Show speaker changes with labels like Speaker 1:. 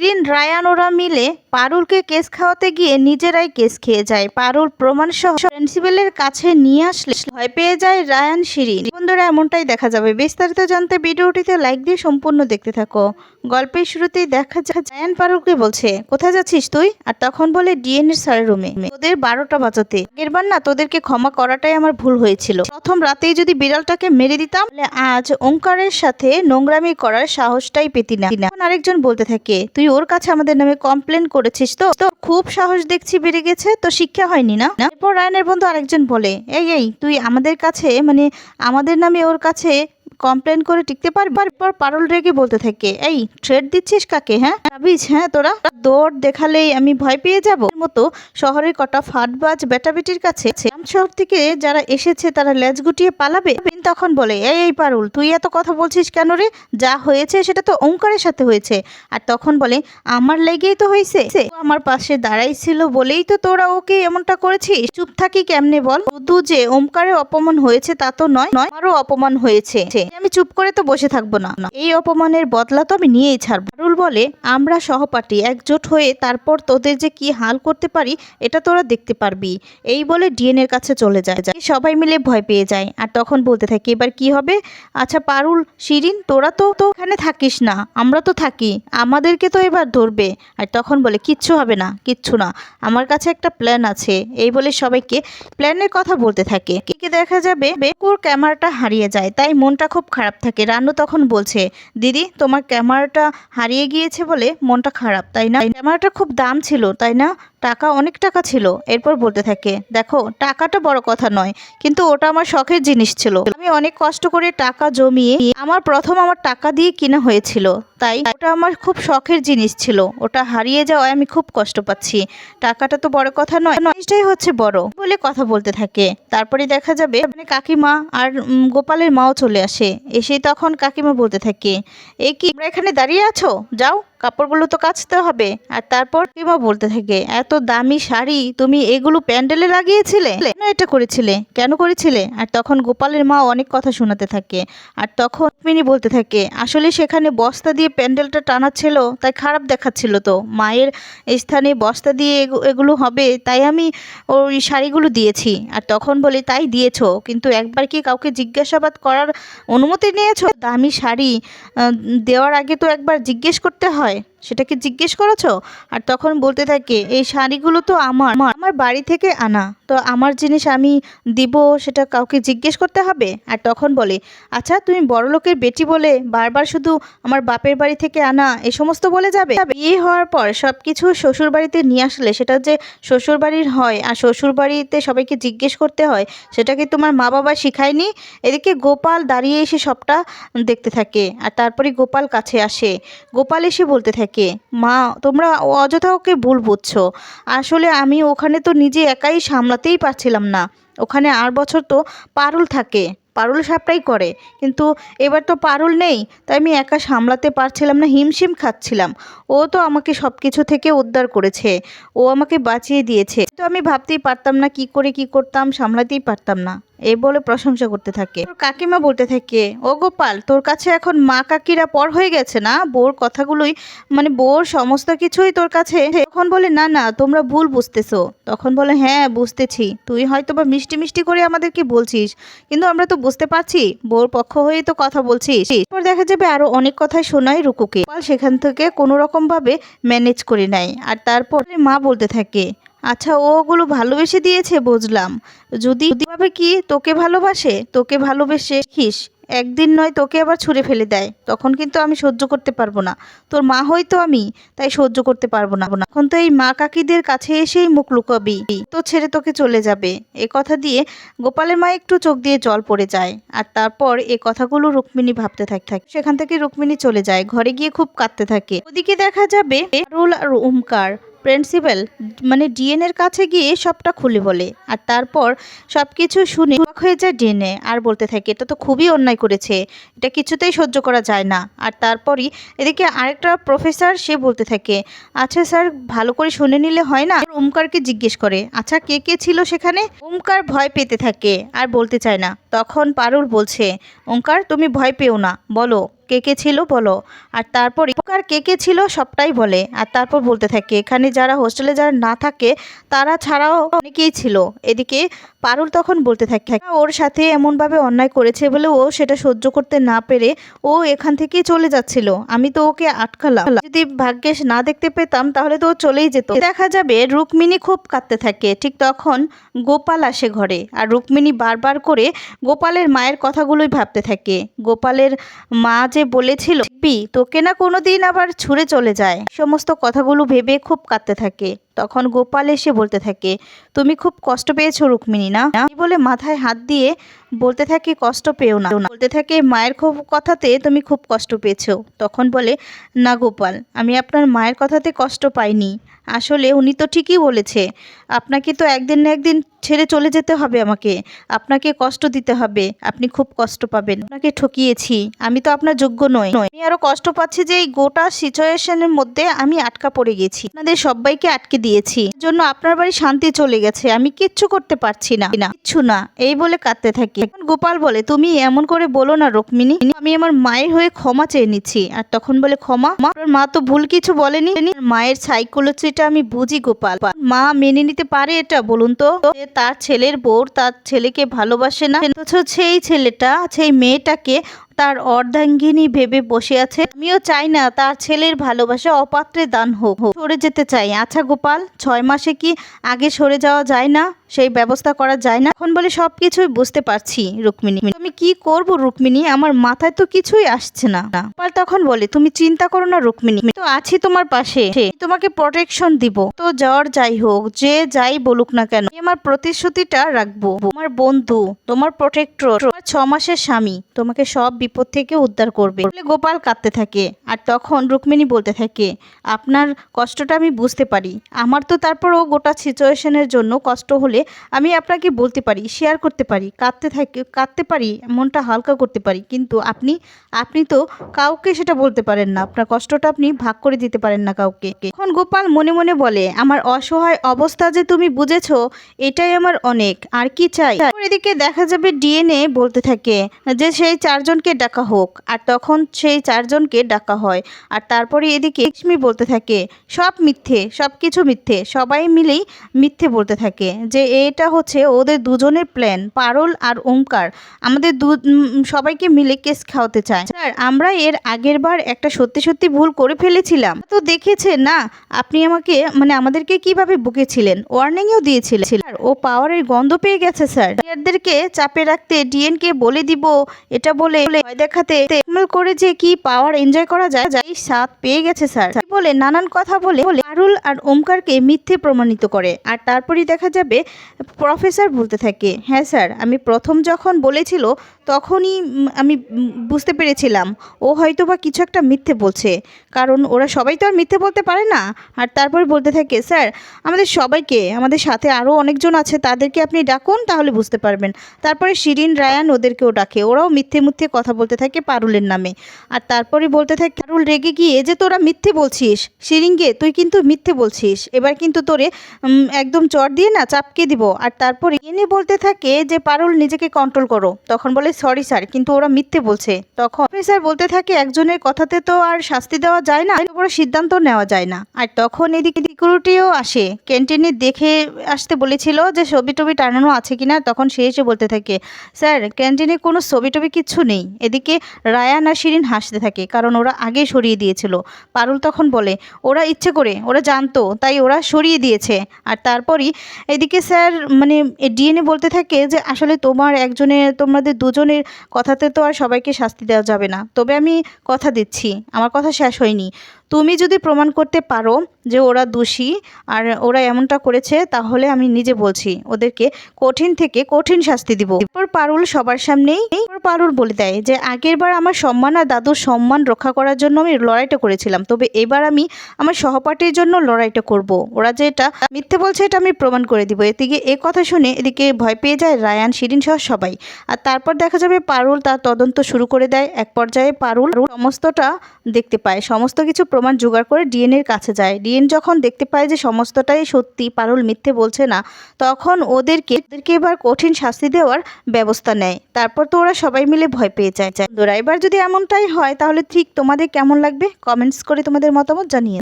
Speaker 1: Shirin Ryan ওরা মিলে পারুলকে case খাওয়াতে গিয়ে নিজেরাই কেস খেয়ে যায়। পারুল প্রমাণ সহ প্রিন্সিপালের কাছে নিয়ে আসলে ভয় পেয়ে যায় রায়ান শিরিন। বন্ধুরা, এমনটাই দেখা যাবে। বিস্তারিত জানতে ভিডিওটিতে লাইক দিয়ে সম্পূর্ণ দেখতে থাকো। গল্পের শুরুতেই দেখা যায়, রায়ান পারুলকে বলছে, কোথায় যাচ্ছিস তুই? আর তখন বলে ডিএনএ স্যারের রুমে। তোদের বারোটা বাজাতে। এরবার না তোদেরকে ক্ষমা করাটাই আমার ভুল হয়েছিল। প্রথম রাতেই যদি বিড়ালটাকে মেরে দিতাম আজ ওঙ্কারের সাথে নোংরামি করার সাহসটাই পেতি না। আরেকজন বলতে থাকে, তুই ওর কাছে আমাদের নামে কমপ্লেন করেছিস তো? তো খুব সাহস দেখছি বেড়ে গেছে, তো শিক্ষা হয়নি না? এরপর রায়নের বন্ধু আরেকজন বলে, এই এই, তুই আমাদের কাছে মানে আমাদের নামে ওর কাছে কমপ্লেন করে টিকতে পারবি পর পারল রেগে বলতে থাকে, এই থ্রেড দিচ্ছিস কাকে হ্যাঁ? ভাবিস হ্যাঁ তোরা দৌড় দেখালেই আমি ভয় পেয়ে যাব। মতো শহরের কটা ফাটবাজ বেটাবেটির কাছে শহর থেকে যারা এসেছে তারা লেজ গুটিয়ে পালাবে। তখন বলে, এই এই, পারুল, তুই এত কথা বলছিস কেন রে? যা হয়েছে সেটা তো ওঙ্কারের সাথে হয়েছে। আর তখন বলে, আমার লেগেই তো হয়েছে। আমার পাশে দাঁড়াই ছিল বলেই তো তোরা ওকে এমনটা করেছিস? চুপ থাকি কেমনে বল? শুধু যে ওমকারের অপমান হয়েছে তা তো নয় নয় অপমান হয়েছে। আমি চুপ করে তো বসে থাকব না। এই অপমানের বদলা তো আমি নিয়েই ছাড়বো। পারুল বলে, আমরা সহপাঠী, একজোট হয়ে তারপর তোদের যে কি হাল করতে পারি, এটা তোরা দেখতে পারবি। এই বলে ডিএনএর কাছে চলে যায়। যায়। সবাই মিলে ভয় পেয়ে যায়। আর তখন বলতে থাকে, এবার কি হবে? আচ্ছা পারুল, শিরিন, তোরা তো তো এখানে থাকিস না। আমরা তো থাকি। আমাদেরকে তো এবার ধরবে। আর তখন বলে, কিচ্ছু হবে না, কিচ্ছু না। আমার কাছে একটা প্ল্যান আছে, এই বলে সবাইকে প্ল্যানের কথা বলতে থাকে। কে দেখা যাবে? বেকুর ক্যামেরাটা হারিয়ে যায়, তাই মনটা খুব খারাপ থাকে। রানু তখন বলছে, দিদি, তোমার ক্যামেরাটা হারিয়ে গিয়েছে বলে মনটা খারাপ, তাই না? ক্যামেরাটা খুব দাম ছিল, তাই না? টাকা অনেক টাকা ছিল। এরপর বলতে থাকে, দেখো, টাকাটা বড় কথা নয়, কিন্তু ওটা আমার শখের জিনিস ছিল। অনেক কষ্ট করে টাকা জমিয়ে আমার প্রথম আমার টাকা দিয়ে কিনা হয়েছিল। তাই ওটা আমার খুব শখের জিনিস ছিল। ওটা হারিয়ে যাওয়ায় আমি খুব কষ্ট পাচ্ছি। টাকাটা তো বড় কথা নয়। জিনিসটাই হচ্ছে বড় বলে কথা বলতে থাকে। তারপরে দেখা যাবে মানে কাকিমা আর গোপালের মাও চলে আসে। এসে তখন কাকিমা বলতে থাকে, এ কি এখানে দাঁড়িয়ে আছো? যাও। কাপড়গুলো তো কাচতে হবে। আর তারপর কিমা বলতে থাকে? এত দামি শাড়ি তুমি এগুলো প্যান্ডেলে লাগিয়েছিলে? কেন এটা করেছিলে? কেন করেছিলে? আর তখন গোপালের মা অনেক কথা শোনাতে থাকে। আর তখন মিনি বলতে থাকে, আসলে সেখানে বস্তা দিয়ে প্যান্ডেলটা টানাচ্ছিল, তাই খারাপ দেখাচ্ছিল তো। মায়ের স্থানে বস্তা দিয়ে এগু- এগুলো হবে, তাই আমি ওই শাড়িগুলো দিয়েছি। আর তখন বলি, তাই দিয়েছ। কিন্তু একবার কি কাউকে জিজ্ঞাসাবাদ করার অনুমতি নিয়েছো? দামি শাড়ি দেওয়ার আগে তো একবার জিজ্ঞেস করতে হয়। হয় সেটাকে জিজ্ঞেস করেছ? আর তখন বলতে থাকে, এই শাড়িগুলো তো আমার, আমার- বাড়ি থেকে আনা। তো আমার জিনিস আমি দিব, সেটা কাউকে জিজ্ঞেস করতে হবে? আর তখন বলে আচ্ছা তুমি বড়লোকের বেটি বলে বারবার শুধু আমার বাপের বাড়ি থেকে আনা এই সমস্ত বলে যাবে? বিয়ে হওয়ার পর সব কিছু শ্বশুর বাড়িতে নিয়ে আসলে, সেটা যে শ্বশুর বাড়ির হয় আর শ্বশুর বাড়িতে সবাইকে জিজ্ঞেস করতে হয় সেটাকে তোমার মা বাবা শিখায়নি? এদিকে গোপাল দাঁড়িয়ে এসে সবটা দেখতে থাকে, আর তারপরে গোপাল কাছে আসে। গোপাল এসে বলতে থাকে মা, তোমরা অযথা ওকে ভুল বুঝছ। আসলে আমি ওখানে তো নিজে একাই সামলাতেই পারছিলাম না। ওখানে আর বছর তো পারুল থাকে। পারুল সাপটাই করে। কিন্তু এবার তো পারুল নেই, তাই আমি একা সামলাতে পারছিলাম না, হিমশিম খাচ্ছিলাম। ও তো আমাকে সব কিছু থেকে উদ্ধার করেছে। ও আমাকে বাঁচিয়ে দিয়েছে। তো আমি ভাবতেই পারতাম না, কি করে কি করতাম, সামলাতেই পারতাম না। এই বলে প্রশংসা করতে থাকে। কাকিমা বলতে থাকে, ও গোপাল, তোর কাছে এখন মা কাকিরা পর হয়ে গেছে না? বোর কথাগুলোই মানে বোর সমস্ত কিছুই তোর কাছে? তখন বলে, না না, তোমরা ভুল বুঝতেছো। তখন বলে হ্যাঁ বুঝতেছি। তুই হয়তো বা মিষ্টি মিষ্টি করে আমাদেরকে বলছিস, কিন্তু আমরা তো বুঝতে পারছি। বোর পক্ষ হয়েই তো কথা বলছিস। এরপর দেখা যাবে আরও অনেক কথাই শোনায় রুকুকে। গোপাল সেখান থেকে কোনো রকম ভাবে ম্যানেজ করে নেয়। আর তারপর মা বলতে থাকে আচ্ছা ও ওগুলো ভালোবেসে দিয়েছে, বুঝলাম। যদি ভাবে কি তোকে ভালোবাসে? তোকে ভালোবেসে খিস একদিন নয় তোকে আবার ছুঁড়ে ফেলে দেয়। তখন কিন্তু আমি সহ্য করতে পারব না। তোর মা হয়তো আমি, তাই সহ্য করতে পারব না। এখন তো এই মা কাকিদের কাছে এসেই মুখ লুকাবি। তো ছেড়ে তোকে চলে যাবে। এ কথা দিয়ে গোপালের মা একটু চোখ দিয়ে জল পড়ে যায়। আর তারপর এ কথাগুলো রুক্মিণী ভাবতে থাকে থাকে। সেখান থেকে রুক্মিণী চলে যায়। ঘরে গিয়ে খুব কাঁদতে থাকে। ওদিকে দেখা যাবে পারুল আর ওমকার। প্রিন্সিপাল মানে ডিএন এর কাছে গিয়ে সবটা খুলে বলে। আর তারপর সব কিছু শুনে হয়ে যায় ডিএনএ আর বলতে থাকে, এটা তো খুবই অন্যায় করেছে, এটা কিছুতেই সহ্য করা যায় না। আর তারপরই এদিকে আরেকটা প্রফেসর সে বলতে থাকে আচ্ছা স্যার, ভালো করে শুনে নিলে হয় না? ওমকারকে জিজ্ঞেস করে আচ্ছা কে কে ছিল সেখানে? ওমকার ভয় পেতে থাকে আর বলতে চায় না। তখন পারুল বলছে, ওমকার, তুমি ভয় পেও না, বলো। কে কে ছিল বলো। আর তারপর আর কে কে ছিল সবটাই বলে। আর তারপর বলতে থাকে, এখানে যারা হোস্টেলে যারা না থাকে, তারা ছাড়াও অনেকেই ছিল। এদিকে পারুল তখন বলতে থাকে ওর সাথে এমনভাবে অন্যায় করেছে বলে ও সেটা সহ্য করতে না পেরে ও এখান থেকেই চলে যাচ্ছিল। আমি তো ওকে আটকালাম। যদি ভাগ্যেশ না দেখতে পেতাম, তাহলে তো ও চলেই যেত। দেখা যাবে রুক্মিণী খুব কাঁদতে থাকে। ঠিক তখন গোপাল আসে ঘরে। আর রুক্মিণী বারবার করে গোপালের মায়ের কথাগুলোই ভাবতে থাকে। গোপালের মা যে বলেছিল "পি, তোকে না কোনোদিন আবার ছুঁড়ে চলে যায়। সমস্ত কথাগুলো ভেবে খুব কাঁদতে থাকে। তখন গোপাল এসে বলতে থাকে তুমি খুব কষ্ট পেয়েছ রুক্মিণী না? বলে মাথায় হাত দিয়ে বলতে থাকে কষ্ট পেও না। বলতে থাকে মায়ের খুব কথাতে তুমি খুব কষ্ট পেয়েছ। তখন বলে না গোপাল আমি আপনার মায়ের কথাতে কষ্ট পাইনি। আসলে উনি তো ঠিকই বলেছে আপনাকে তো একদিন না একদিন ছেড়ে চলে যেতে হবে আমাকে। আপনাকে কষ্ট দিতে হবে আপনি খুব কষ্ট পাবেন। আপনাকে ঠকিয়েছি আমি তো আপনার যোগ্য নই। আমি আরও কষ্ট পাচ্ছি যে এই গোটা সিচুয়েশনের মধ্যে আমি আটকা পড়ে গেছি। আপনাদের সবাইকে আটকে দিয়েছি। জন্য আপনার বাড়ি শান্তি চলে গেছে আমি কিচ্ছু করতে পারছি না না, কিচ্ছু না এই বলে কাঁদতে থাকি। এখন গোপাল বলে, তুমি এমন করে বলো না রুক্মিণী। আমি আমার মায়ের হয়ে ক্ষমা চেয়ে নিচ্ছি। আর তখন বলে, ক্ষমা? মা মা তো ভুল কিছু বলেনি। মায়ের সাইকোলজিটা আমি বুঝি গোপাল। মা মেনে নিতে পারে এটা, বলুন তো। তার ছেলের বউ, তার ছেলেকে ভালোবাসে না। সেই ছেলেটা, সেই মেয়েটাকে তার অর্ধাঙ্গিনী ভেবে বসে আছে, আমিও চাই না তার ছেলের ভালোবাসা অপাত্রে দান হোক। সরে যেতে চাই। আচ্ছা গোপাল, ছয় মাসে কি আগে সরে যাওয়া যায় না? সেই ব্যবস্থা করা যায় না? এখন বলে সব কিছুই বুঝতে পারছি, রুক্মিণী। আমি কি করব রুক্মিণী? আমার মাথায় তো কিছুই আসছে না। গোপাল তখন বলে, তুমি চিন্তা করো না রুক্মিণী। তো আছি তোমার পাশে। তোমাকে প্রোটেকশন দিব। তো জ্বর যাই হোক, যে যাই বলুক না কেন, আমি আমার প্রতিশ্রুতিটা রাখব। তোমার বন্ধু, তোমার প্রোটেক্টর ছ মাসের স্বামী, তোমাকে সব বিপদ থেকে উদ্ধার করবে। বলে গোপাল কাঁদতে থাকে। আর তখন রুক্মিণী বলতে থাকে, আপনার কষ্টটা আমি বুঝতে পারি। আমার তো তারপরও গোটা সিচুয়েশনের জন্য কষ্ট হলে আমি আপনাকে বলতে পারি, শেয়ার করতে পারি, কাঁদতে থাকে, কাঁদতে পারি, মনটা হালকা করতে পারি। কিন্তু আপনি আপনি তো কাউকে সেটা বলতে পারেন না। আপনার কষ্টটা আপনি ভাগ করে দিতে পারেন না কাউকে। এখন গোপাল মনে মনে বলে, আমার অসহায় অবস্থা যে তুমি বুঝেছ, এটাই আমার অনেক। আর কি চাই? এদিকে দেখা যাবে ডিএনএ বলতে থাকে যে সেই চারজনকে ডাকা হোক, আর তখন সেই চারজনকে ডাকা হয়। আর তারপরে এদিকে লক্ষ্মী বলতে থাকে, সব মিথ্যে, সব কিছু মিথ্যে, সবাই মিলেই মিথ্যে বলতে থাকে যে এটা হচ্ছে ওদের দুজনের প্ল্যান পারল আর ওমকার আমাদের দু সবাইকে মিলে কেস খাওয়াতে চায়। স্যার, আমরা এর আগের বার একটা সত্যি সত্যি ভুল করে ফেলেছিলাম। তো দেখেছে, না, আপনি আমাকে মানে আমাদেরকে কীভাবে বুকেছিলেন? ওয়ার্নিংও দিয়েছিলেন। ও পাওয়ারের গন্ধ পেয়ে গেছে, স্যার। প্লেয়ারদেরকে চাপে রাখতে ডিএনকে বলে দিব এটা বলে দেখাতে করে যে কি পাওয়ার এনজয় করা যায় যাই স্বাদ পেয়ে গেছে স্যার। বলে, নানান কথা বলে বলে পারুল আর ওমকারকে মিথ্যে প্রমাণিত করে। আর তারপরেই দেখা যাবে, প্রফেসর বলতে থাকে হ্যাঁ স্যার, আমি প্রথম যখন বলেছিল, তখনই আমি বুঝতে পেরেছিলাম। ও হয়তো বা কিছু একটা মিথ্যে বলছে। কারণ ওরা সবাই তো আর মিথ্যে বলতে পারে না। আর তারপর বলতে থাকে, স্যার, আমাদের সবাইকে, আমাদের সাথে আরও অনেকজন আছে, তাদেরকে আপনি ডাকুন, তাহলে বুঝতে পারবেন। তারপরে শিরিন, রায়ান ওদেরকেও ডাকে। ওরাও মিথ্যে মিথ্যে কথা বলতে থাকে পারুলের নামে। আর তারপরে বলতে থাকে পারুল রেগে গিয়ে যে তোরা মিথ্যে বলছিস শিরিনকে তুই কিন্তু মিথ্যে বলছিস। এবার কিন্তু তোরে একদম চর দিয়ে না চাপকে দিব। আর তারপরে এনে বলতে থাকে যে, পারুল, নিজেকে কন্ট্রোল করো। তখন বলে সরি স্যার কিন্তু ওরা মিথ্যে বলছে। তখন স্যার বলতে থাকে, একজনের কথাতে তো আর শাস্তি দেওয়া যায় না বড় সিদ্ধান্ত নেওয়া যায় না। আর তখন এদিকে সিকিউরিটিও আসে। ক্যান্টিনে দেখে আসতে বলেছিল যে, ছবি টবি টানানো আছে কিনা? তখন সে এসে বলতে থাকে স্যার ক্যান্টিনে কোনো ছবি টবি কিচ্ছু নেই। এদিকে রায়ান আর শিরিন হাসতে থাকে, কারণ ওরা আগে সরিয়ে দিয়েছিল। পারুল তখন বলে, ওরা ইচ্ছে করে, ওরা জানতো, তাই ওরা সরিয়ে দিয়েছে। আর তারপরই এদিকে স্যার মানে ডিএনএ বলতে থাকে যে, আসলে তোমার একজনের তোমাদের দুজনের কথাতে তো আর সবাইকে শাস্তি দেওয়া যাবে না। তবে আমি কথা দিচ্ছি, আমার কথা শেষ হয়নি। তুমি যদি প্রমাণ করতে পারো যে ওরা দোষী আর ওরা এমনটা করেছে, তাহলে আমি নিজে বলছি, ওদেরকে কঠিন থেকে কঠিন শাস্তি দিব। এরপর পারুল সবার সামনেই পারুল বলে দেয় যে, আগের বার আমার সম্মান আর দাদুর সম্মান রক্ষা করার জন্য আমি লড়াইটা করেছিলাম, তবে এবার আমি আমার সহপাঠীর জন্য লড়াইটা করব। ওরা যে এটা মিথ্যে বলছে, এটা আমি প্রমাণ করে দিব। এদিকে এ কথা শুনে এদিকে ভয় পেয়ে যায় রায়ান, শিরিন সহ সবাই। আর তারপর দেখা যাবে পারুল তার তদন্ত শুরু করে দেয়। এক পর্যায়ে পারুল সমস্তটা দেখতে পায়, সমস্ত কিছু প্রমাণ জোগাড় করে ডিএনএর কাছে যায়। ডিএন যখন দেখতে পায় যে সমস্তটাই সত্যি, পারুল মিথ্যে বলছে না, তখন ওদেরকে ওদেরকে এবার কঠিন শাস্তি দেওয়ার ব্যবস্থা নেয়। তারপর তো ওরা সবাই মিলে ভয় পেয়ে যায়। বন্ধুরা, এবার যদি এমনটাই হয়, তাহলে ঠিক তোমাদের কেমন লাগবে? কমেন্টস করে তোমাদের মতামত জানিয়ে